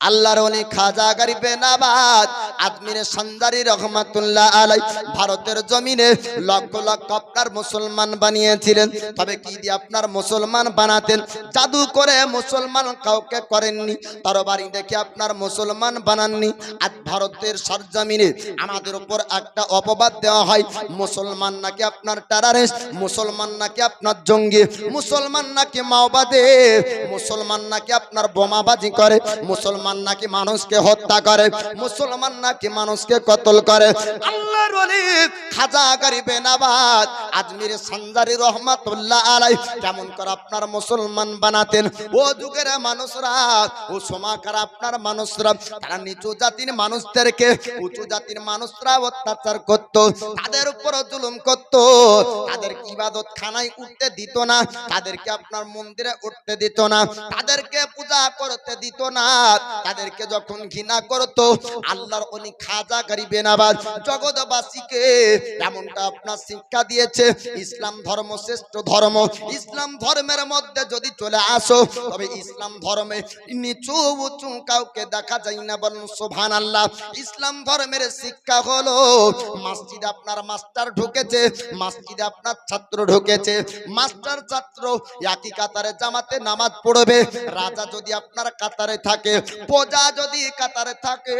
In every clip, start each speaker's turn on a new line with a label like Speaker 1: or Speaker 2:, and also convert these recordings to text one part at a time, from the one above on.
Speaker 1: আল্লাহর অলি খাজা গরিবে নাবাদ আজমিরে সন্দারি রহমাতুল্লাহ আলাই, ভারতের জমিনে লক্ষ লক্ষ আপনার মুসলমান বানিয়েছিলেন। তবে কি দিয়ে আপনার মুসলমান বানাতেন? জাদু করে মুসলমান কাউকে করেননি। তরবারি দেখে আপনার মুসলমান বানাননি। আজ ভারতের সরজমিনে আমাদের উপর একটা অপবাদ দেওয়া হয়, মুসলমান নাকি আপনার টেরারিস্ট মুসলমান নাকি আপনার জঙ্গি, মুসলমান নাকি মাওবাদে, মুসলমান নাকি আপনার বোমাবাজি করে, মুসলমান নাকি মানুষকে হত্যা করে? মুসলমান নাকি মানুষকে কতল করে? আল্লাহর ওলি খাজা গরিবে নাবাদ আজমির সঞ্জারি রহমাতুল্লাহ আলাই। কেমন করে আপনার মুসলমান বানাতেন। ও যুগের মানুষরা, ও সমাকার আপনার মানুষরা, তারা নিচু জাতির মানুষদেরকে, উঁচু জাতির মানুষরা অত্যাচার করত, তাদের উপর জুলুম করত। তাদের ইবাদত খানায় উঠতে দিত না, তাদেরকে আপনার মন্দিরে উঠতে দিত না, তাদেরকে পূজা করতে দিত না। তাদেরকে যখন ঘৃণা করত, আল্লাহর উনি খাজা গরিবে নাবাদ জগৎবাসীকে এমনটা আপনার শিক্ষা দিয়েছে, ইসলাম ধর্ম শ্রেষ্ঠ ধর্ম। ইসলাম ধর্মের মধ্যে যদি চলে আসো, তবে ইসলাম ধর্মে নিচু উঁচু কাউকে দেখা যায় না বলুন সোভান আল্লাহ ইসলাম ধর্মের শিক্ষা হলো, মসজিদ আপনার মাস্টার ঢুকেছে, মসজিদে আপনার ছাত্র ঢুকেছে, মাস্টার ছাত্র একই কাতারে জামাতে নামাজ পড়বে, রাজা যদি আপনার কাতারে থাকে প্রজা যদি কাতারে থাকে,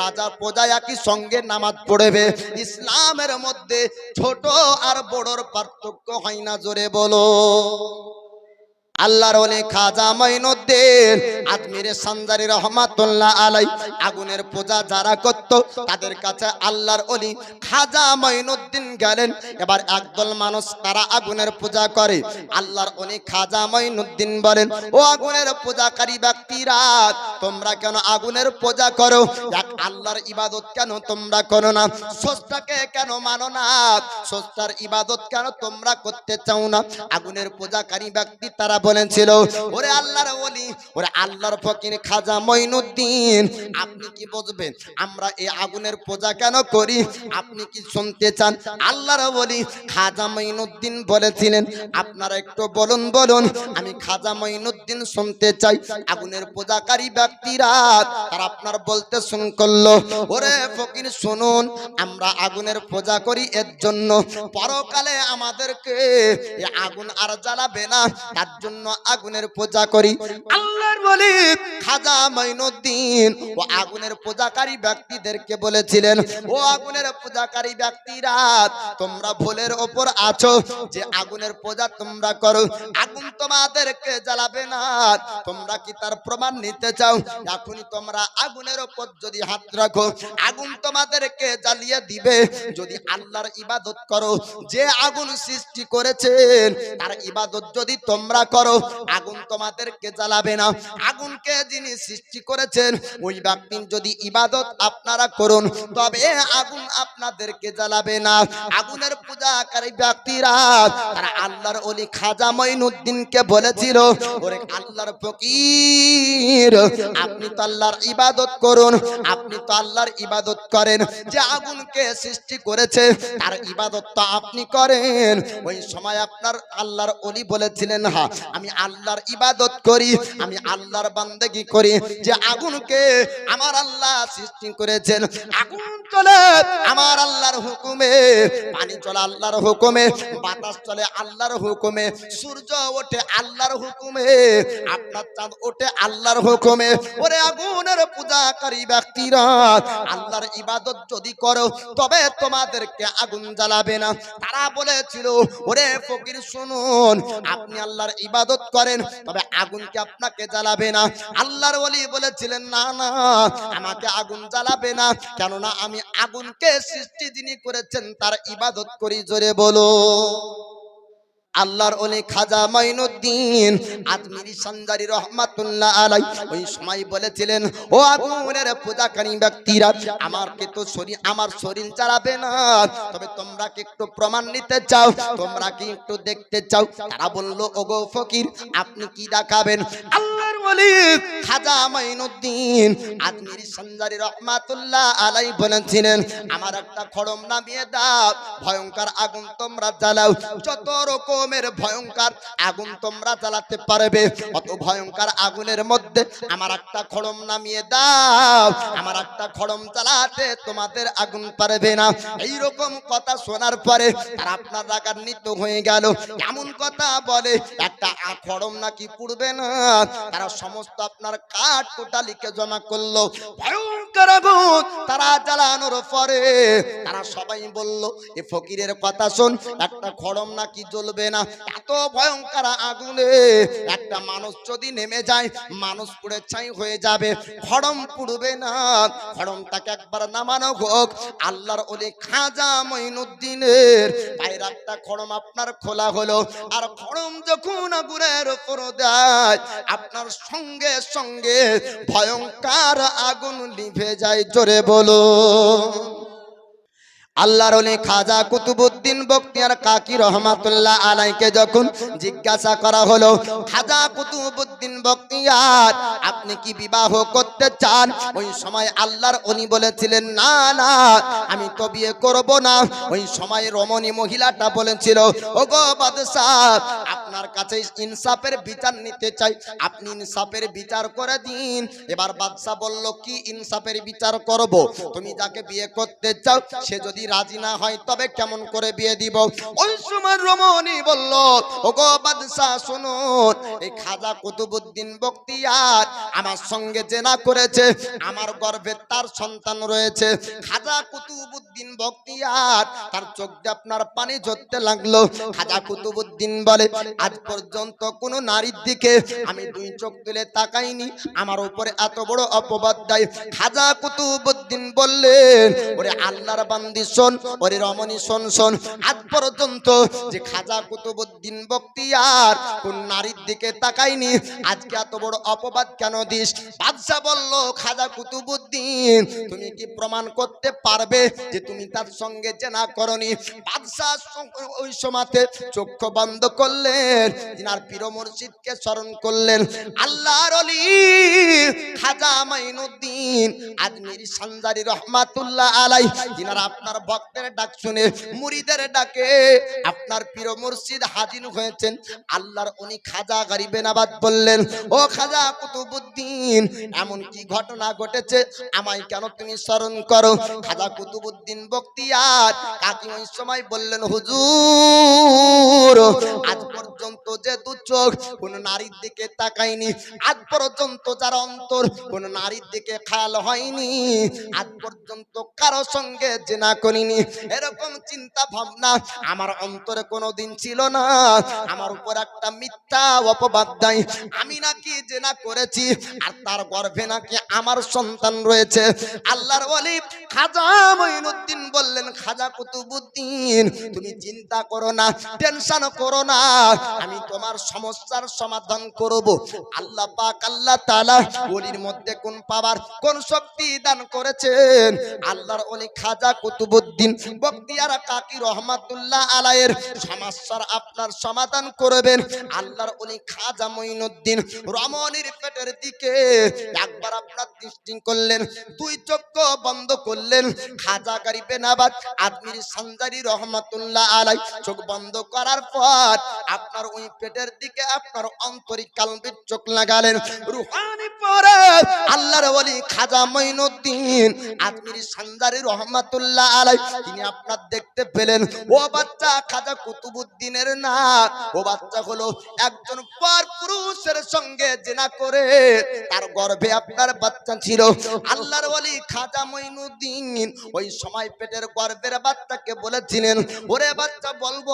Speaker 1: রাজা প্রজা একই সঙ্গে নামাজ পড়বে। ইসলামের মধ্যে ছোট আর বড়র পার্থক্য হয় না, জোরে বলো। আল্লাহর ওলি খাজা মাইনুদ্দিন আজমিরে সঞ্জারি রহমাতুল্লাহ আলাই, আগুনের পূজা যারা করত, তাদের কাছে আল্লাহর ওলি খাজা মাইনুদ্দিন গেলেন। এবার একদল মানুষ তারা আগুনের পূজা করে। আল্লাহর ওলি খাজা মাইনুদ্দিন বলেন, ও আগুনের পূজাকারী ব্যক্তিরা, তোমরা কেন আগুনের পূজা করো? এক আল্লাহর ইবাদত কেন তোমরা করো না? স্রষ্টাকে কেন মানো না? স্রষ্টার ইবাদত কেন তোমরা করতে চাও না? আগুনের পূজাকারী ব্যক্তি তারা বলেছিল, ওরে আল্লাহর ওলি, ওরে আল্লাহর ফকির খাজা মঈনুদ্দিন, আপনি কি বুঝবেন? আমরা এই আগুনের পূজা কেন করি? আপনি কি শুনতে চান? আল্লাহর ওলি খাজা মঈনুদ্দিন বলেছিলেন, আপনারা একটু বলুন বলুন, আমি খাজা মঈনুদ্দিন শুনতে চাই। আগুনের পূজাকারী ব্যক্তিরা, তারা আপনার বলতে শুন করল, ওরে ফকির, শুনুন, আমরা আগুনের পূজা করি এর জন্য। পরকালে আমাদেরকে আগুন আর জ্বালাবে না, তার জন্য আগুনের পূজা করি। আল্লাহর বলি খাজা মাইনুদ্দিন ও আগুনের পূজাকারী ব্যক্তিদেরকে বলেছিলেন, ও আগুনের পূজাকারী ব্যক্তিরা, তোমরা ভুলের ওপর আছো, যে আগুনের পূজা তোমরা করো। আগুন তোমাদেরকে জ্বালাবে না। তোমরা কি তার প্রমাণ নিতে চাও? এখনই তোমরা আগুনের ওপর যদি হাত রাখো, আগুন তোমাদেরকে জ্বালিয়ে দিবে। যদি আল্লাহর ইবাদত করো, যে আগুন সৃষ্টি করেছেন, তার ইবাদত যদি তোমরা করো আগুন তোমাদেরকে জ্বালাবে না। আগুনকে যিনি সৃষ্টি করেছেন, ওই ব্যক্তির যদি ইবাদত আপনারা করুন, তবে আগুন আপনাদেরকে জ্বালাবে না। আগুনের পূজাকারী ব্যক্তিরা, তারা আল্লাহর ওলি খাজা মঈনুদ্দিনকে বলেছিল, ওরে আল্লাহর ফকির, আপনি তো আল্লাহর ইবাদত করুন, আপনি তো আল্লাহর ইবাদত করেন। যে আগুনকে সৃষ্টি করেছে, তার ইবাদত তো আপনি করেন। ওই সময় আপনার আল্লাহর অলি বলেছিলেন হা আমি আল্লাহর ইবাদত করি, আমি আল্লাহর বান্দেগি করি যে আগুনকে আমার আল্লাহ সৃষ্টি করেছেন। আগুন চলে, আমার আল্লাহর হুকুমে, পানি চলে আল্লাহর হুকুমে, বাতাস চলে আল্লাহর হুকুমে, সূর্য ওঠে আল্লাহর হুকুমে, আপনার চাঁদ ওঠে আল্লাহর হুকুমে। ওরে আগুনের পূজাকারী ব্যক্তিরা, আল্লাহর ইবাদত যদি করো, তবে তোমাদেরকে আগুন জ্বালাবে না। তারা বলেছিল, ওরে ফকির, শুনুন, আপনি আল্লাহর ইবাদত করেন, তবে আগুনকে আপনাকে জ্বালাবে না? আল্লাহর ওলি বলেছিলেন, না না, আমাকে আগুন জ্বালাবে না। কেননা আমি আগুনকে সৃষ্টি যিনি করেছেন, তার ইবাদত করি, জোরে বলো। আল্লাহর ওলে খাজা মাইনুদ্দিন আজমিরি সঞ্জারি রহমাতুল্লাহ আলাই ওই সময় বলেছিলেন, ও আগুনের পূজাকারী ব্যক্তিরা আমারকে তো শরীর, আমার শরীর চালাবে না? তবে তোমরা কি একটু প্রমাণ নিতে চাও? তোমরা কি একটু দেখতে চাও? তারা বলল, ওগো ফকির, আপনি কি দেখাবেন? আল্লাহ খড়ম নামিয়ে দাও আগুনের মধ্যে আমার একটা খড়ম নামিয়ে দাও। আমার একটা খড়ম জ্বালাতে তোমাদের আগুন পারবে না। এই রকম কথা শোনার পরে তারা আপনার রাগান্বিত হয়ে গেল। এমন কথা বলে, একটা খড়ম নাকি পুড়বে না? তারা সমস্ত আপনার কাঠ কোটালিকে জমা করল। তারা জ্বালানোর পরে তারা সবাই বলল, এ ফকিরের কথা শোন, একটা খড়ম নাকি জ্বলবে না? এত ভয়ঙ্কর আগুনে একটা মানুষ যদি নেমে যায়, মানুষ পুড়ে ছাই হয়ে যাবে। খড়ম পুড়বে না একবার নামানো হোক। আল্লাহর ওলি খাজা মঈনুদ্দিনের পায়ের একটা খড়ম আপনার খোলা হলো। আর খড়ম যখন আগুনের উপর দেয়, আপনার সঙ্গে সঙ্গে ভয়ঙ্কর আগুন নিভে যায় জোরে বলো। আল্লাহর ওলি খাজা কুতুবুদ্দিন বক্তিয়ার কাকি রহমাতুল্লাহ আলাইকে যখন জিজ্ঞাসা করা হলো, খাজা কুতুবুদ্দিন বক্তিয়ার আপনি কি বিবাহ করতে চান? ওই সময় আল্লাহর ওলি বলেছিলেন, না না, আমি তো বিয়ে করব না। ওই সময় রমণী মহিলাটা বলেছিল ও গো বাদশাহ, আপনার কাছে ইনসাফের বিচার নিতে চাই। আপনি ইনসাফের বিচার করে দিন। এবার বাদশাহ বলল, কি ইনসাফের বিচার করব? তুমি যাকে বিয়ে করতে চাও, সে যদি রাজি না হয়, তবে কেমন করে বিয়ে দিব? ওই সময় রমণী বলল ও গো বাদশাহ, শুনুন, এই খাজা কুতুবুদ্দিন বক্তিয়ার আমার সঙ্গে জেনা করেছে, আমার গর্ভে তার সন্তান রয়েছে। খাজা কুতুবুদ্দিন বক্তিয়ার, তার চোখ দিয়ে আপনার পানি ঝরতে লাগল। খাজা কুতুবুদ্দিন বলে, আজ পর্যন্ত কোনো নারীর দিকে আমি দুই চোখ তুলে তাকাইনি, আমার উপরে এত বড় অপবাদ দেয়। খাজা কুতুবুদ্দিন বললেন, ওরে আল্লাহর বান্দি শোন, ওরে রমণী শোন শোন। আজ পর্যন্ত যে খাজা কুতুবুদ্দিন বক্তিয়ার কোন নারীর দিকে তাকাইনি আজকে এত বড় অপবাদ কেন দিস? বাদশাহ বলল, খাজা কুতুবুদ্দিন, তুমি কি প্রমাণ করতে পারবে যে তুমি তার সঙ্গে জেনা করনি? বাদশাহ ওই সময়তে চক্ষু বন্ধ করলেন, তিনার পীর মুর্শিদকে স্মরণ করলেন। আল্লাহর অলি খাজা মাইনুদ্দিন, আজমির সানজারি রহমাতুল্লাহ আলাই তিনারা আপনার ভক্তের ডাক শুনে, মুড়িদের ডাকে। আপনার প্রিয় মুর্শিদ হাজির হয়েছেন। আল্লাহর উনি খাজা গরিবে নাবাদ বললেন, ও খাজা কুতুবুদ্দিন, এমন কি ঘটনা ঘটেছে? আমায় কেন তুমি স্মরণ করো? খাজা কুতুবুদ্দিন বক্তিয়ার কাকি ওই সময় বললেন, হুজুর, আজ পর্যন্ত যে দু চোখ, কোন নারীর দিকে তাকায়নি। আজ পর্যন্ত যার অন্তর নারীর দিকে খেয়াল হয়নি। আজ পর্যন্ত কারও সঙ্গে জেনা করিনি। এরকম চিন্তা ভাবনা আমার অন্তরে ছিল না। আমার উপর একটা মিথ্যা অপবাদ দেয়। আমি নাকি জেনা করেছি, আর তার গর্ভে নাকি আমার সন্তান রয়েছে। আল্লাহর ওলি খাজা বললেন, খাজা কুতুবুদ্দিন, তুমি চিন্তা করো না, টেনশন করো না। আমি সমস্যার সমাধান করব। আল্লাহ পাক, আল্লাহ তাআলা ওলির মধ্যে কোন পাওয়ার, কোন শক্তি দান করেছেন? আল্লাহর ওলি খাজা কুতুবুদ্দিন বক্তিয়ার কাকি রহমাতুল্লাহ আলাইয়ের সমস্যার আপনার সমাধান করবেন। আল্লাহর ওলি খাজা মঈনুদ্দিন রমণীর পেটের দিকে একবার আপনার দৃষ্টি করলেন, দুই চক্ষু বন্ধ করলেন। খাজা গরিবে নাবাদ আদমির সঞ্জারি রহমাতুল্লাহ আলাই চোখ বন্ধ করার পর আপনার ওই পেটের দিকে আপনার অন্তরিক কালবির চোখ লাগালেন। রুহানি পরে আল্লাহর বলি খাজা মঈনুদ্দিন আজমির সান্দারি রহমাতুল্লাহ আলাই তিনি আপনার দেখতে পেলেন। ও বাচ্চা খাজা কুতুবুদ্দিনের না ও বাচ্চা হলো একজন পর পুরুষের সঙ্গে জেনা করে তার গর্ভে আপনার বাচ্চা ছিল। আল্লাহর ওলি খাজা মঈনুদ্দিন ওই সময় পেটের গর্ভের বাচ্চাকে বলেছিলেন, ওরে বাচ্চা বলব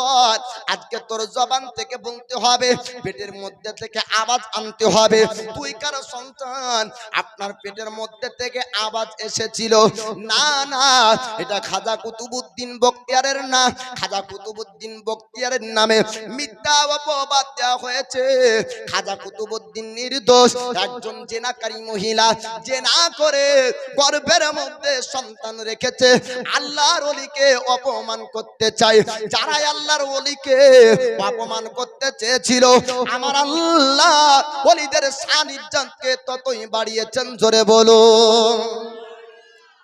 Speaker 1: আজকে তোর জবান থেকে বলতে হবে, পেটের মধ্যে থেকে আওয়াজ আনতে হবে। তুই কারও সন্তান? আপনার পেটের মধ্যে মধ্যে থেকে আওয়াজ এসেছিল। না না, এটা খাজা কুতুবুদ্দিন বক্তিয়ারের না, খাজা কুতুবুদ্দিন বক্তিয়ারের নামে মিথ্যা অপবাদ দেওয়া হয়েছে। খাজা কুতুবুদ্দিন নির্দোষ, একজন জেনাকারী মহিলা জেনা করে গর্ভের মধ্যে সন্তান রেখেছে, আল্লাহর অলিকে অপমান করতে চায়। যারা আল্লাহর অলিকে অপমান করতে চেয়েছিল, আমার আল্লাহ অলিদের সানিধ্যকে ততই বাড়িয়েছেন, জোরে বলো